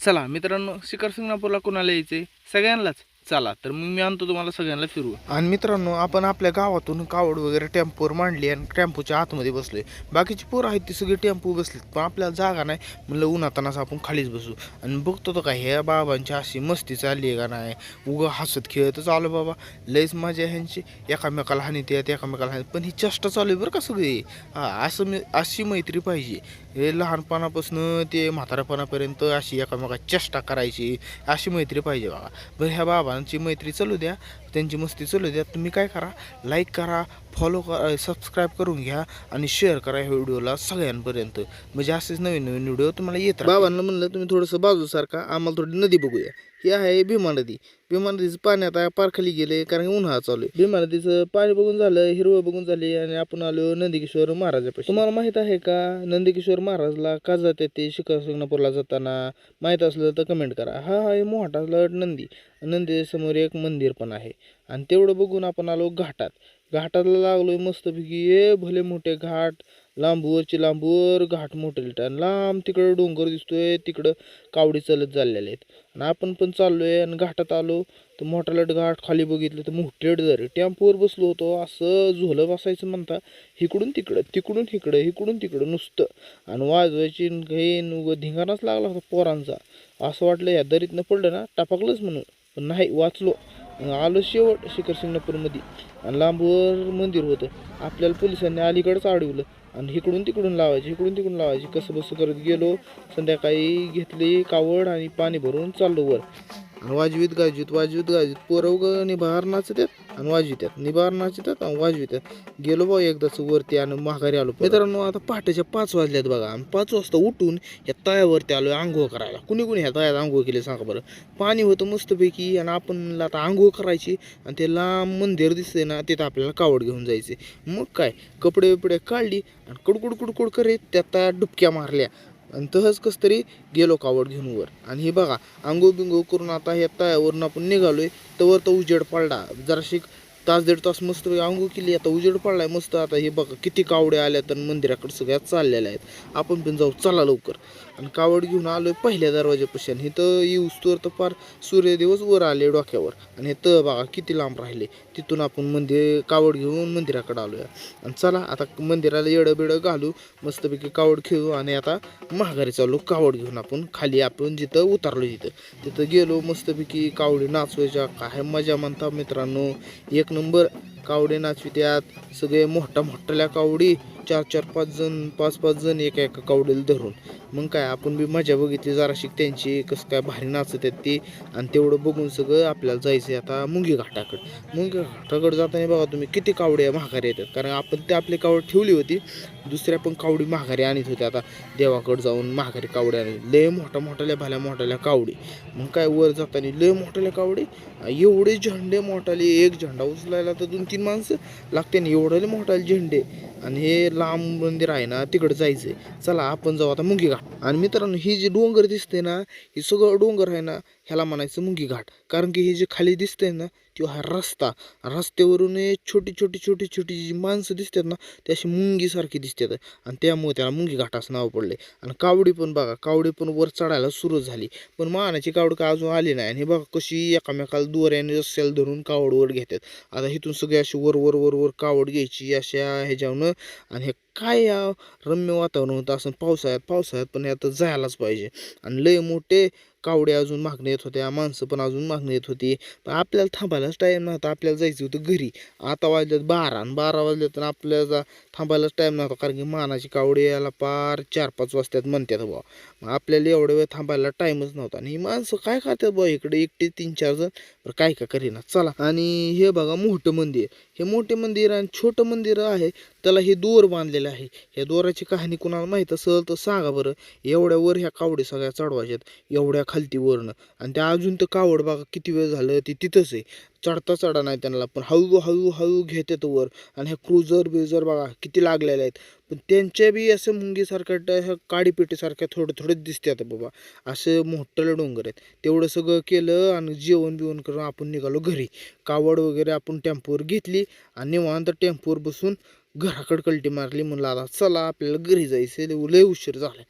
चला मित्रांनो शिखर सिंगणापूरला यायचं आहे सगळ्यांनाच. चला तर मग मी आणतो तुम्हाला सगळ्यांना फिरू आणि मित्रांनो आपण आपल्या गावातून कावड वगैरे टेम्पोवर मांडली आणि टेम्पोच्या आतमध्ये बसलोय. बाकीची पोरं आहेत ती सगळी टेम्पो बसलीत पण आपल्याला जागा नाही. म्हणलं उन्हातानाच आपण खालीच बसू. आणि बघतो तर काय ह्या बाबांची अशी मस्ती चालली आहे का नाही? उगं हसत खेळतच आलो बाबा. लयच मजा ह्यांची. एकामेकाला हानी त्यात एकामेकाला हानी पण ही चष्टा चालू आहे बरं का सगळी? हा असं मी अशी मैत्री पाहिजे. हे लहानपणापासून ते म्हातारपणापर्यंत अशी एकामेकाची चेष्टा करायची अशी मैत्री पाहिजे बाबा. बरं ह्या बाबांची मैत्री चालू द्या त्यांची मस्ती चालू द्या तुम्ही काय करा? लाईक करा फॉलो करा सबस्क्राईब करून घ्या आणि शेअर करा ह्या व्हिडिओला सगळ्यांपर्यंत. म्हणजे असेच नवीन नवीन व्हिडिओ तुम्हाला येत बाबांना म्हणलं तुम्ही थोडंसं बाजूसारखा आम्हाला थोडी नदी बघूया. ही आहे भीमा नदी. भीमा नदीचं पाणी आता पारखाली गेले कारण की उन्हाळा चालू आहे. भीमा नदीचं पाणी बघून झालं हिरवं बघून झाले आणि आपण आलो नंदकिशोर महाराजापाशी. तुम्हाला माहीत आहे का? नंदकिशोर महाराजला का जाते ते शिखर शिंगणापूरला जाताना माहीत असलं तर कमेंट करा. हा हा मोठा नंदी. नंदीसमोर एक मंदिर पण आहे. आणि तेवढं बघून आपण आलो घाटात. घाटाला लागलोय मस्तपैकी. ये भले मोठे घाट लांबूवरची लांबवर घाट मोठे आणि लांब तिकडं डोंगर दिसतोय तिकडं कावडी चालत चाललेले आहेत. आणि आपण पण चाललोय आणि घाटात आलो. तर मोठा लट घाट खाली बघितलं तर मोठेड जर टेम्पोवर बसलो होतो. असं झोलं बसायचं म्हणता इकडून तिकडं तिकडून इकडं इकडून तिकडं नुसतं. आणि वाजवायची घेईन उगं धिंगाणाच लागला होता पोरांचा. असं वाटलं या दरीतनं पडलं ना टापाकलंच म्हणून. पण नाही वाचलो. आलो शेवट शिखर शिंगणापूरमध्ये आणि लांबवर मंदिर होतं. आपल्याला पोलिसांनी अलीकडंच अडवलं. आणि इकडून तिकडून लावायची इकडून तिकडून लावायची. कसं बसं करत गेलो संध्याकाळी घेतली कावड आणि पाणी भरून चाललो वर. आणि वाजवीत गाजवीत वाजवीत गाजवीत. पोरव ग निभार नाचतात आणि वाजवितात निभार नाचतात आणि वाजवितात गेलो बा एकदाच वरती आणि माघारी आलो मित्रांनो आता पहाटेच्या पाच वाजल्यात बघा. आणि पाच वाजता उठून या तळ्यावरती आलो आंघोळ करायला. कुणी कुणी ह्या तळ्यात आंघोळ केली सांगा बरं. पाणी होतं मस्तपैकी आणि आपण म्हणलं आता आंघोळ करायची. आणि ते लांब मंदिर दिसते ना तिथं आपल्याला कावड घेऊन जायचे मग काय? कपडे बिपडे काढली आणि कुडकुड कुडकुड करीत त्या तळ्यात डुबक्या मारल्या. आणि तसंच कस तरी गेलो कावड घेऊन वर. आणि हे बघा आंघो बिंगो करून आता ह्या तळ्यावरून आपण निघालोय तवर तर उजेड पडला. जराशी तास दीड तास मस्त आंघो केली आता उजेड पडलाय मस्त. आता हे बघा किती कावड्या आल्या तर मंदिराकडे सगळ्या चाललेल्या आहेत. आपण पण जाऊ चला लवकर. आणि कावड घेऊन आलोय पहिल्या दरवाज्यापाशी. आणि इथं येऊस तर तर फार सूर्यदेवच वर आले डोक्यावर. आणि हे तर बघा किती लांब राहिले. तिथून आपण मंदिर कावड घेऊन मंदिराकडे आलोया. आणि चला आता मंदिराला येडं बिडं घालू. मस्तपैकी कावड खेळू आणि आता महागारी चालू कावड घेऊन आपण खाली आपण जिथं उतरलो तिथं. तिथं गेलो मस्तपैकी कावडी नाचवायच्या. काय मजा म्हणता मित्रांनो. एक नंबर कावडे नाचवित्यात सगळे मोठ्या मोठ्याल्या कावडी चार चार पाच जण पाच पाच जण एका एका कावडीला धरून. मग काय आपण बी मजा बघितली जराशी. त्यांची कसं काय भारी नाचत आहेत ती. आणि तेवढं बघून सगळं आपल्याला जायचं आता मुंगी घाटाकडे. मुंगी घाटाकडे जाताना बघा तुम्ही किती कावडे महागारी येतात. कारण आपण ते आपली कावड ठेवली होती दुसऱ्या पण कावडी महागारी आणत होत्या. आता देवाकडे जाऊन महागारी कावडी आणली. लय मोठ्या मोठ्याल्या भाल्या मोठ्याल्या कावडी. मग काय वर जाताना लय मोठ्याल्या कावडी. एवढे झेंडे मोठाले एक झेंडा उचलायला तर दोन तीन माणसं. लागते ना एवढे मोठाले झेंडे. आणि हे लांब मंदिर आहे ना तिकडे जायचंय. चला आपण जाऊ आता मुंगी घाट. आणि मित्रांनो ही जी डोंगर दिसते ना ही सगळं डोंगर आहे ना ह्याला म्हणायचं मुंगी घाट. कारण की हे जे खाली दिसते ना तो हा रस्ता. रस्त्यावरून हे छोटी छोटी छोटी छोटी जी माणसं दिसतात ना ती अशी मुंगीसारखी दिसतात. आणि त्यामुळे त्याला मुंगी घाट असं नाव पडले आणि कावडी पण बघा कावडी पण वर चढायला सुरू झाली. पण मानाची कावड का अजून आली नाही? आणि हे बघा कशी एकामेकाला दोऱ्याने रस्त्याला धरून कावड वर घेतात. आता इथून सगळे अशी वर वर वर वर कावड घ्यायची अशा ह्याच्यावर आणि हे काय या रम्य वातावरण होतं? असं पावसाळ्यात पावसाळ्यात पण यात जायलाच पाहिजे. आणि लय मोठे कावडे अजून मागणी येत होत्या माणसं पण अजून मागणी येत होती. पण आपल्याला थांबायलाच टाईम नव्हता आपल्याला जायचं होतं घरी. आता वाजल्यात बारा आणि बारा वाजल्यात तर आपल्याला थांबायलाच टाईम नव्हता कारण की मानाची कावडी यायला पार चार पाच वाजतात म्हणतात बुवा. मग आपल्याला एवढ्या वेळ थांबायला टाईमच नव्हता. आणि ही माणसं काय खातात बुवा? इकडे एकटे तीन चार जण. बरं काय का करीना. चला. आणि हे बघा मोठं मंदिर. हे मोठे मंदिर आणि छोटं मंदिर आहे. त्याला हे दोर बांधलेलं आहे. ह्या दोराची कहाणी कुणाला माहीत असेल तर सांगा बरं. एवढ्या वर ह्या कावडी सगळ्या चढवायच्यात एवढ्या खालती वरनं. आणि त्या अजून तर कावड बघा किती वेळ झालं ती तिथंच आहे. चढता चढा नाही त्यांना पण हळू हळू हळू घेतात वर. आणि ह्या क्रुझर ब्रुझर बघा किती लागलेल्या आहेत. पण त्यांच्या बी असं मुंगीसारख्या ह्या काडीपेटीसारख्या थोडं थोडं दिसतात बाबा. असं मोठं डोंगर आहेत. तेवढं सगळं केलं आणि जेवण बिवण करून आपण निघालो घरी. कावड वगैरे आपण टेम्पोवर घेतली आणि निवांत टेम्पोवर बसून घराकडं कलटी मारली म्हणलं आता चला आपल्याला घरी जायचं लय उशीर झाला